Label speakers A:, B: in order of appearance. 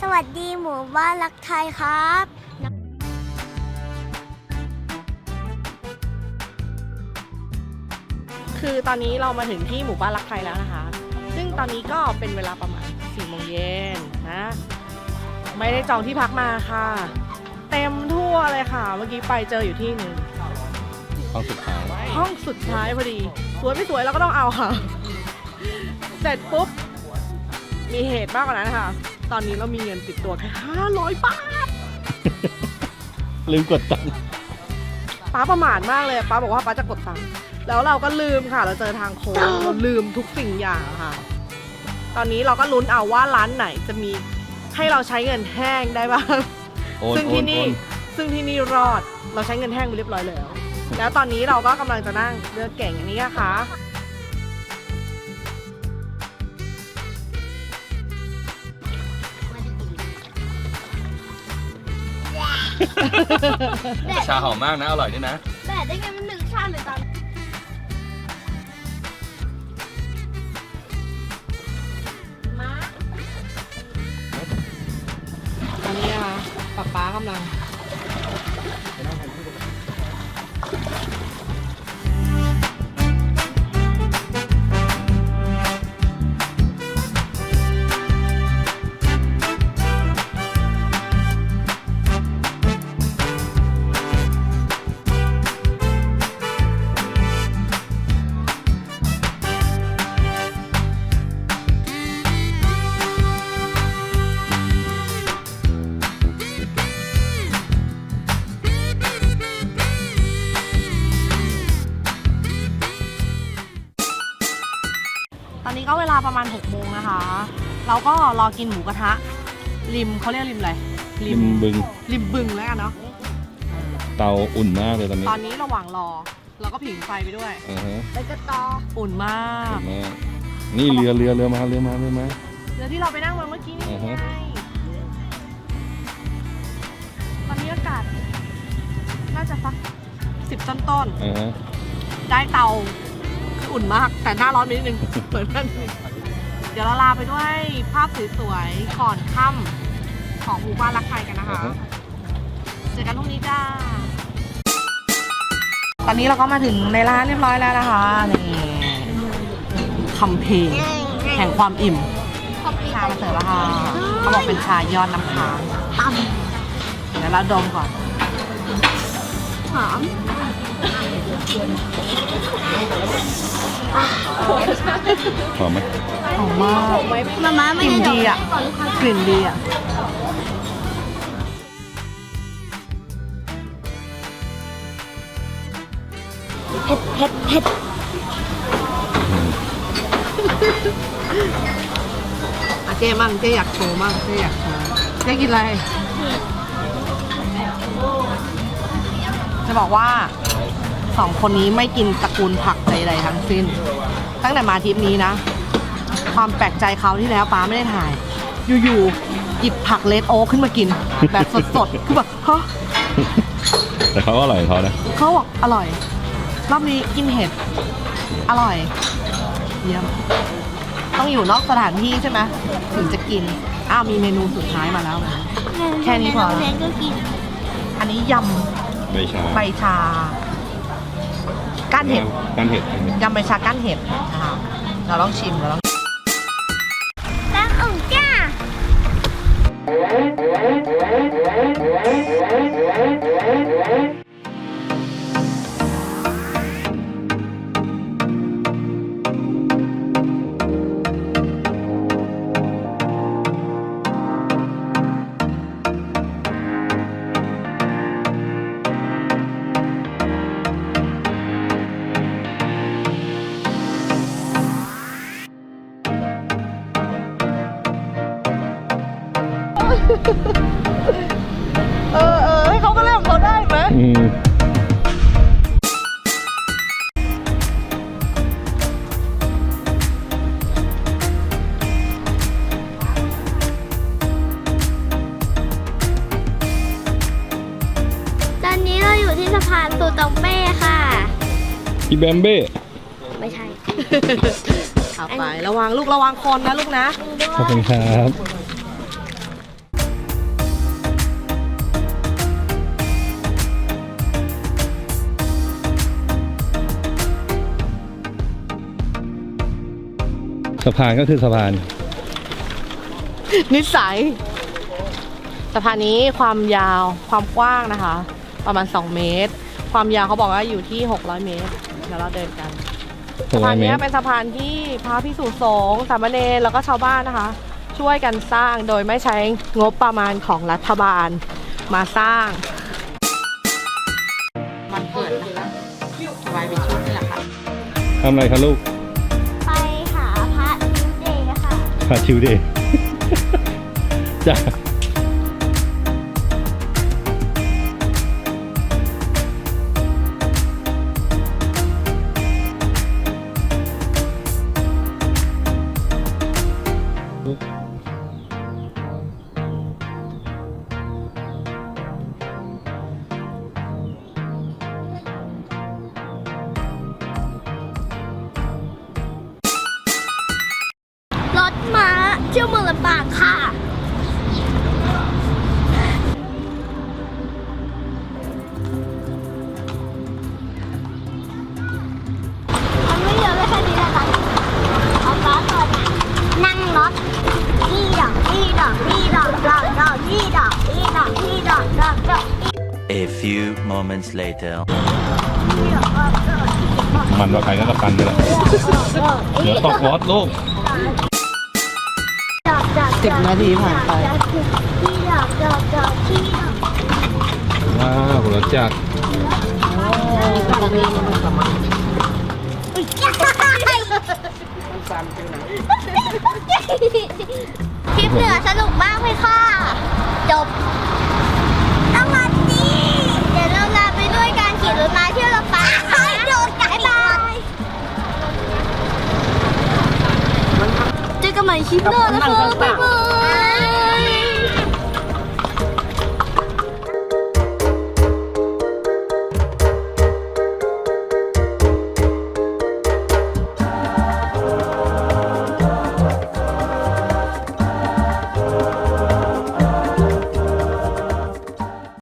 A: สวัสดีหมู่บ้านรักไทยครับ
B: คือตอนนี้เรามาถึงที่หมู่บ้านรักไทยแล้วนะคะ ซึ่งตอนนี้ก็เป็นเวลาประมาณ4โมงเย็นนะ ไม่ได้จองที่พักมาค่ะ เต็มทั่วเลยค่ะ เมื่อกี้ไปเจออยู่ที่หนึ่ง
C: ห้องสุดท้าย
B: ห้องสุดท้ายพอดี สวยไม่สวยเราก็ต้องเอาค่ะ เสร็จปุ๊บ มีเหตุมากกว่านั้นค่ะ ตอนนี้เรามีเงินติดตัวแค่500บาท
C: ลืมกดตังค์
B: ป้าประมาทมากเลยป้าบอกว่าป้าจะกดตังค์แล้วเราก็ลืมค่ะ เราเจอทางโค้งเราลืมทุกสิ่งอย่างค่ะ ตอนนี้เราก็ลุ้นเอาว่าร้านไหนจะมีให้เราใช้เงินแห้งได้บ้าง
C: โอน
B: ซึ่ง
C: โอ
B: ที่
C: นโอ
B: นี่
C: น
B: ซึ่งที่นี่รอด เราใช้เงินแห้งไปเรียบร้อยแล้ว แล้วตอนนี้เราก็กำลังจะนั่งเรือเก่งอันนี้นะคะ
C: ชาหอมมากนะ อร่อยด้วยนะ
A: แต่ได้ไงมันหนึ่งชาติเลยตอนมา
B: ตอนนี้นะคะป๊าป๊ากำลัง ตอนนี้ก็เวลาประมาณ6โมงนะคะ เราก็รอกินหมูกระทะ ริมเขาเรียกริมอะไร
C: ริมบึง
B: ริมบึงแล้วกันเนาะ
C: เตาอุ่นมากเลยตอนนี้
B: ตอนนี้ระหว่างรอ เราก็ผิงไฟไปด้วย
C: อ่าฮะ
A: ไปกระตอ
B: อุ่นมาก
C: อุ่นมากนี่เรือเรือเรือมาเรือมาเรือมา
B: เรือที่เราไปนั่งมาเมื่อกี้นี่
C: อือฮะ
B: ไงตอนนี้อากาศน่าจะสักสิบต้นต้น
C: อ่าฮะ
B: ๆได้เตาคื ออุ่นมาก แต่หน้าร้อนไปนิดนึงเหมือนกันเดี๋ยวเราลาไปด้วยภาพสวยๆก่อนค่ำของหมู่บ้านรักไทยกันนะคะ เจอกันพรุ่งนี้จ้า ตอนนี้เราก็มาถึงในร้านเรียบร้อยแล้วนะคะ นี่คำเพลงแห่งความอิ่ม
A: ขอบคุณ
B: ชามาเสิร์ฟแล้วค่ะเขาบอกเป็นชายอดน้ำค้าง
A: ตั้ม
B: เดี๋ยวเราดมก่อน
A: หอม
C: หอมไหม
B: หอมมาก
A: มาม่ากไม่
B: ลิ่น
A: ได้
B: ดีอะ กลิ่นดีอะ
A: เผ็ดเผ็ดเผ็ด
B: อะเจ๊มั่งเจ๊อยากโชว์มั่งเจ๊อยากโชว์เจ๊กินอะไร จะบอกว่า สองคนนี้ไม่กินตระกูลผักใดๆทั้งสิ้น ตั้งแต่มาทริปนี้นะ ความแปลกใจเขาวที่แล้วป้าไม่ได้ถ่าย อยู่ๆหยิบผักเลดโอ๊กขึ้นมากิน แบบสดๆ คือแบบฮะ
C: แต่เขาก็อร่อยของเขานะ
B: เขาบอกอร่อย รอบนี้กินเห็ด อร่อย เยี่ยม ต้องอยู่นอกสถานที่ใช่ไหมถึงจะกิน อ้าวมีเมนูสุดท้ายมาแล้วนะแค่นี้พอ
A: โรงเรียนก็กิน
B: อันนี้ย
C: ใบชาำ
B: ใบชา ก้านเห็ด
C: ก้านเห็ด
B: ยำใบชาก้านเห็ดนะคะเราต้องชิมเราต้อง
A: ตั้งองจ้า
B: เออเออให้เขาก็เล่นของเขาได้ไหม
C: อืม
A: ตอนนี้เราอยู่ที่สะพานตูตองเป้ค่ะ
C: อีแบมเบ้
A: ไม่ใช่
B: เอาไประวังลูกระวังคนนะลูกนะ
A: ด้ว
C: ขอบคุณ
A: ย
C: ครับ สะพานก็คือสะพาน
B: นิสัยสะพานนี้ความยาวความกว้างนะคะ ประมาณ 2 เมตร ความยาวเขาบอกว่าอยู่ที่ 600 เมตรเดี๋ยวเราเดินกันสะพาน
C: 600เม
B: เนี้
C: ต
B: ย
C: ร
B: เป็นสะพานที่พระพิสุสงฆ์สามเณรแล้วก็ชาวบ้านนะคะ ช่วยกันสร้างโดยไม่ใช้งบประมาณของรัฐบาลมาสร้าง มันเกิดนะคะไว้เป็นชุดนี่แหละค่ะ
C: ทำอะไรคะลูก ชิวเดย์จ้า
A: ร มาเที่ยวเมืองลำปางค่ะ มันไม่เยอะเลยแค่นี้และค่ะเอาฟ้าก่อนนะนั่งรถที่ดอกที่ดอกที่ดอกดอกดอกที่ดอกที่ดอกที่ดอกดอกดอก
D: A few moments later.
A: ที่ดอกดอกดอก
C: นว่าใครก็กระปันไปแล้วเดี๋ยวตกรถลูก
A: ดอกดอก
B: สิบนาทีผ่านไป
A: ที่ดอกดอกดอกที่ดอก
C: ว้าวรถจักร
B: ตรงนี้มัน สามารถ
A: คลิปเหนือสนุกมากเลยค่ะ จบสวัสดีเดี๋ยวเราลาไปด้วยการขี่รถม้าเที่ยวลำปางนะโดนไก่บายเจอกันใหม่คลิปหน้านะคะบ๊ายบาย